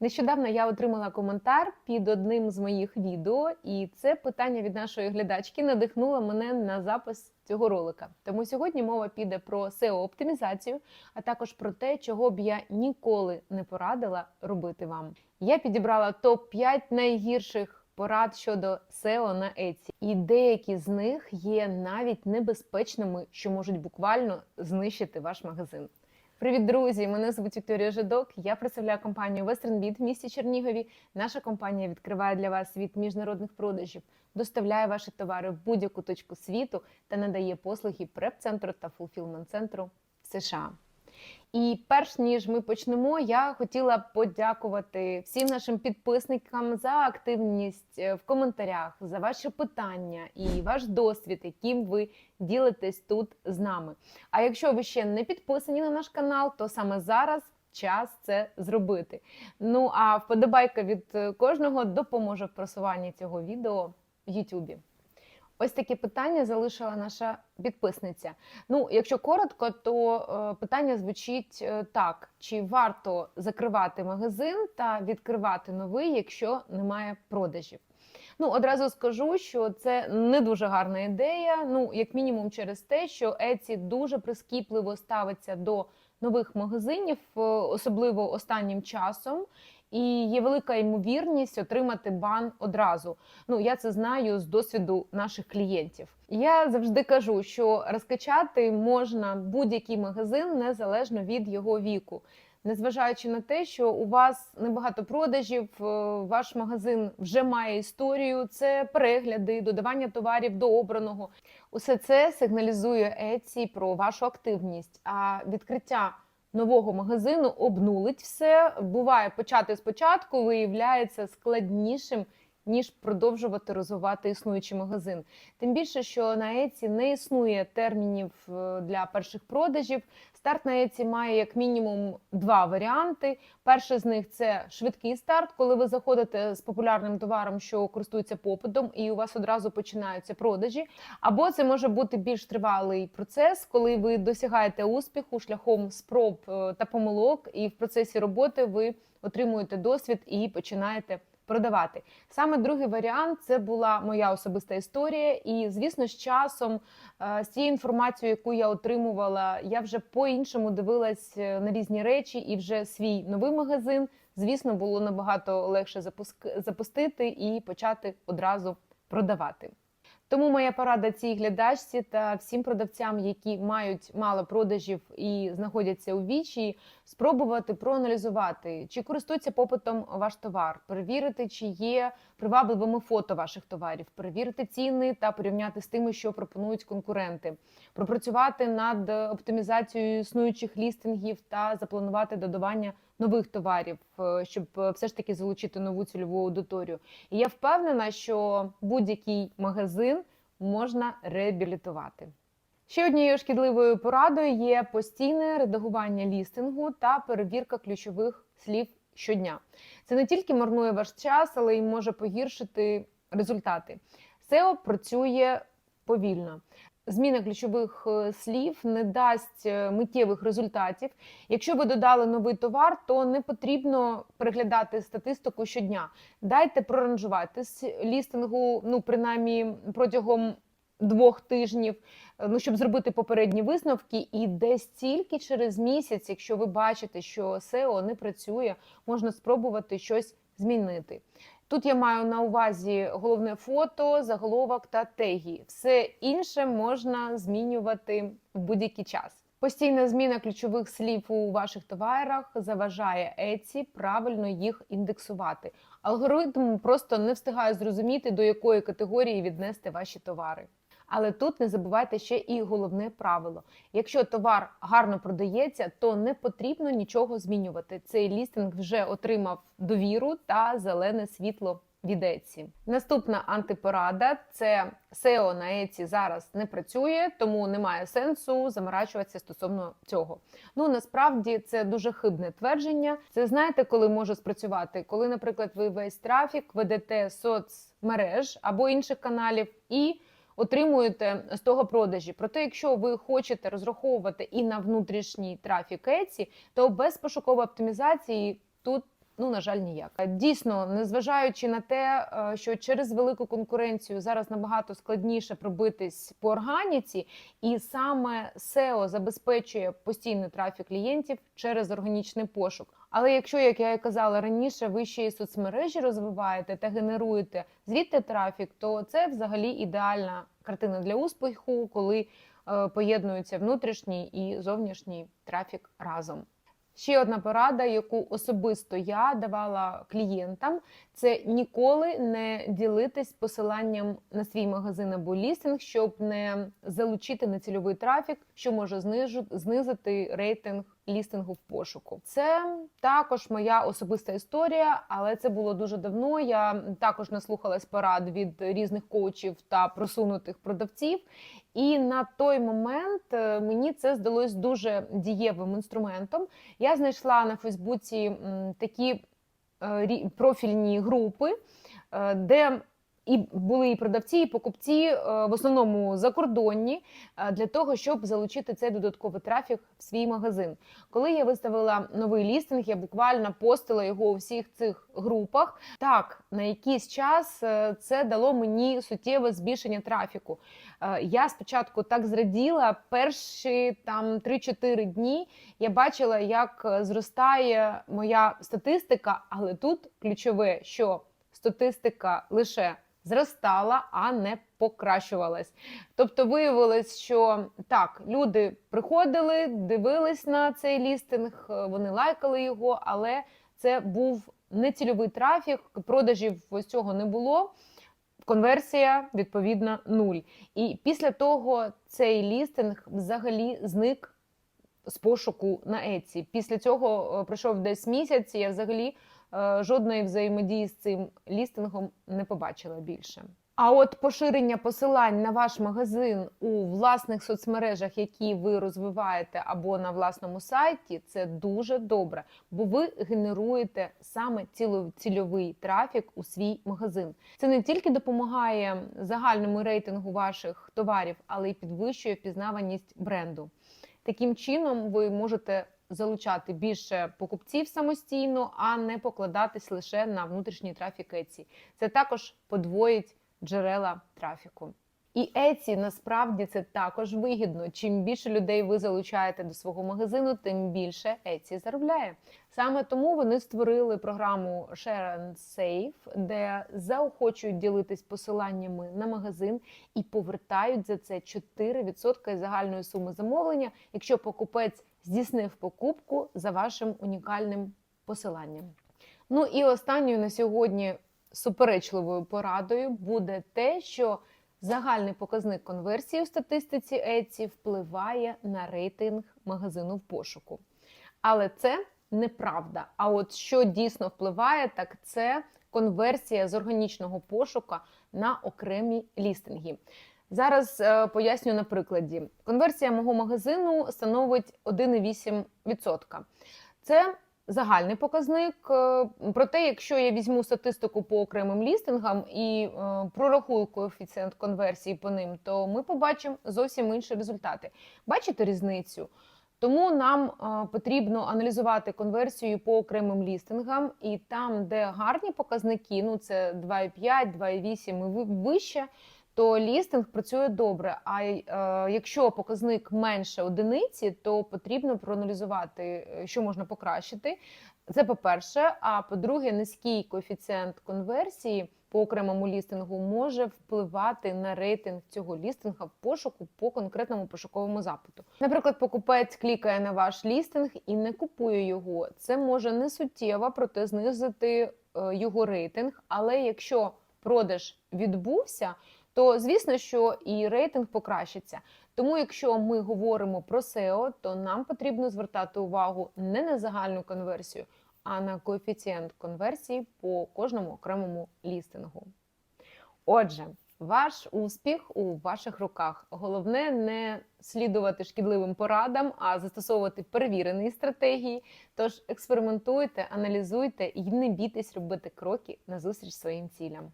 Нещодавно я отримала коментар під одним з моїх відео, і це питання від нашої глядачки надихнуло мене на запис цього ролика. Тому сьогодні мова піде про SEO-оптимізацію, а також про те, чого б я ніколи не порадила робити вам. Я підібрала топ 5 найгірших порад щодо SEO на Etsy. і деякі з них є навіть небезпечними, що можуть буквально знищити ваш магазин. Привіт, друзі! Мене звуть Вікторія Жидок. Я представляю компанію WesternBit в місті Чернігові. Наша компанія відкриває для вас світ міжнародних продажів, доставляє ваші товари в будь-яку точку світу та надає послуги преп-центру та фулфілмент-центру в США. І перш ніж ми почнемо, я хотіла подякувати всім нашим підписникам за активність е, в коментарях, за ваші питання і ваш досвід, яким ви ділитесь тут з нами. А якщо ви ще не підписані на наш канал, то саме зараз час це зробити. Ну а вподобайка від е, кожного допоможе в просуванні цього відео в Ютубі. Ось таке питання залишила наша підписниця. Ну, якщо коротко, то е, питання звучить е, так: чи варто закривати магазин та відкривати новий, якщо немає продажів? Ну, одразу скажу, що це не дуже гарна ідея. Ну, як мінімум, через те, що Etsy дуже прискіпливо ставиться до нових магазинів, е, особливо останнім часом. І є велика ймовірність отримати бан одразу. Ну я це знаю з досвіду наших клієнтів. Я завжди кажу, що розкачати можна будь-який магазин незалежно від його віку. Незважаючи на те, що у вас небагато продажів, е, ваш магазин вже має історію, це перегляди, додавання товарів до обраного. Усе це сигналізує Etsy про вашу активність. А відкриття нового магазину обнулить все. Буває почати спочатку, виявляється складнішим. Ніж продовжувати розвивати існуючий магазин, тим більше, що на Etsy не існує термінів е, для перших продажів. Старт на Etsy має як мінімум два варіанти. Перший з них це швидкий старт, коли ви заходите з популярним товаром, що користується попитом, і у вас одразу починаються продажі. Або це може бути більш тривалий процес, коли ви досягаєте успіху шляхом спроб е, та помилок, і в процесі роботи ви отримуєте досвід і починаєте продавати. Саме другий варіант це була моя особиста історія, і звісно, з часом е, з цією інформацією, яку я отримувала, я вже по-іншому дивилась е, на різні речі, і вже свій новий магазин, звісно, було набагато легше запустити і почати одразу продавати. Тому моя порада цій глядачці та всім продавцям, які мають мало продажів і знаходяться у вічі, спробувати проаналізувати, чи користується попитом ваш товар, перевірити, чи є привабливими фото ваших товарів, перевірити ціни та порівняти з тими, що пропонують конкуренти, пропрацювати над оптимізацією існуючих лістингів та запланувати додавання нових товарів, е, щоб е, все ж таки залучити нову цільову аудиторію. І я впевнена, що будь-який магазин можна реабілітувати. Ще однією шкідливою порадою є постійне редагування лістингу та перевірка ключових слів щодня. Це не тільки марнує ваш час, але й може погіршити результати. SEO працює повільно зміна ключових е, слів не дасть е, миттєвих результатів. Якщо ви додали новий товар, то не потрібно переглядати статистику щодня. Дайте проранжувати з лістингу, ну принаймні протягом. Двох тижнів, е, ну щоб зробити попередні висновки, і десь тільки через місяць, якщо ви бачите, що SEO не працює, можна спробувати щось змінити. Тут я маю на увазі головне фото, заголовок та теги. Все інше можна змінювати в будь-який час. Постійна зміна ключових слів у ваших товарах заважає Etsy правильно їх індексувати. Алгоритм просто не встигає зрозуміти, до якої категорії віднести ваші товари. Але тут не забувайте ще і головне правило: якщо товар гарно продається, то не потрібно нічого змінювати. Цей лістинг вже отримав довіру та зелене світло від. Наступна антипорада це SEO на Etsy зараз не працює, тому немає сенсу заморачуватися стосовно цього. Ну насправді це дуже хибне твердження. Це знаєте, коли може спрацювати, коли, наприклад, ви весь трафік ведете соцмереж або інших каналів і отримуєте з того продажі. Проте, якщо ви хочете розраховувати і на внутрішній трафік Еці, то без пошукової оптимізації тут Ну, на жаль, ніяк. Дійсно, незважаючи на те, е, що через велику конкуренцію зараз набагато складніше пробитись по органіці, і саме SEO забезпечує постійний трафік клієнтів через органічний пошук. Але якщо, як я і казала раніше, ви ще соцмережі розвиваєте та генеруєте звідти трафік, то це взагалі ідеальна картина для успіху, коли е, поєднуються внутрішній і зовнішній трафік разом. Ще одна порада, яку особисто я давала клієнтам, це ніколи не ділитись посиланням на свій магазин або лістинг, щоб не залучити нецільовий трафік, що може знижу- знизити рейтинг лістингу в пошуку. Це також моя особиста історія, але це було дуже давно. Я також наслухалась порад від різних коучів та просунутих продавців. І на той момент е, мені це здалось дуже дієвим інструментом. Я знайшла на Фейсбуці такі е, профільні групи, е, де і були і продавці, і покупці, е, в основному закордонні, е, для того, щоб залучити цей додатковий трафік в свій магазин. Коли я виставила новий лістинг, я буквально постила його у всіх цих групах. Так, на якийсь час е, це дало мені суттєве збільшення трафіку. Я спочатку так зраділа перші там 3-4 дні. Я бачила, як зростає моя статистика, але тут ключове, що статистика лише зростала, а не покращувалась. Тобто виявилось, що так, люди приходили, дивились на цей лістинг, е, вони лайкали його, але це був нецільовий трафік, продажів ось цього не було. Конверсія відповідно нуль. І після того цей лістинг взагалі зник з пошуку на Etsy. Після цього е, пройшов десь місяць. і Я взагалі жодної взаємодії з цим лістингом не побачила більше. А от поширення посилань на ваш магазин у власних соцмережах, які ви розвиваєте, або на власному сайті, це дуже добре, бо ви генеруєте саме цільовий трафік у свій магазин. Це не тільки допомагає загальному рейтингу ваших товарів, але й підвищує впізнаваність бренду. Таким чином, ви можете залучати більше покупців самостійно, а не покладатись лише на внутрішній трафік Etsy. Це також подвоїть джерела трафіку. І Etsy насправді це також вигідно. Чим більше людей ви залучаєте до свого магазину, тим більше Etsy заробляє. Саме тому вони створили програму Share and Save, де заохочують ділитись посиланнями на магазин і повертають за це 4% загальної суми замовлення, якщо покупець здійснив покупку за вашим унікальним посиланням. Ну і останньою на сьогодні суперечливою порадою буде те, що загальний показник конверсії у статистиці Etsy впливає на рейтинг магазину в пошуку. Але це неправда. А от що дійсно впливає, так це конверсія з органічного пошука на окремі лістинги. Зараз е, поясню на прикладі. Конверсія мого магазину становить 1,8%. Це загальний показник. Е, Проте, якщо я візьму статистику по окремим лістингам і е, прорахую коефіцієнт конверсії по ним, то ми побачимо зовсім інші результати. Бачите різницю? Тому нам потрібно аналізувати конверсію по окремим лістингам, і там, де гарні показники, ну це 2,5, 2,8 і ви- вище, то лістинг працює добре. А е, якщо показник менше одиниці, то потрібно проаналізувати, е, що можна покращити. Це по-перше. А по-друге, низький коефіцієнт конверсії по окремому лістингу може впливати на рейтинг цього лістинга в пошуку по конкретному пошуковому запиту. Наприклад, покупець клікає на ваш лістинг і не купує його. Це може не суттєво, проте знизити е, його рейтинг. Але якщо продаж відбувся, то звісно, що і рейтинг покращиться. Тому, якщо ми говоримо про SEO, то нам потрібно звертати увагу не на загальну конверсію, а на коефіцієнт конверсії по кожному окремому лістингу. Отже, ваш успіх у ваших руках. Головне не слідувати шкідливим порадам, а застосовувати перевірені стратегії. Тож експериментуйте, аналізуйте і не бійтесь робити кроки назустріч своїм цілям.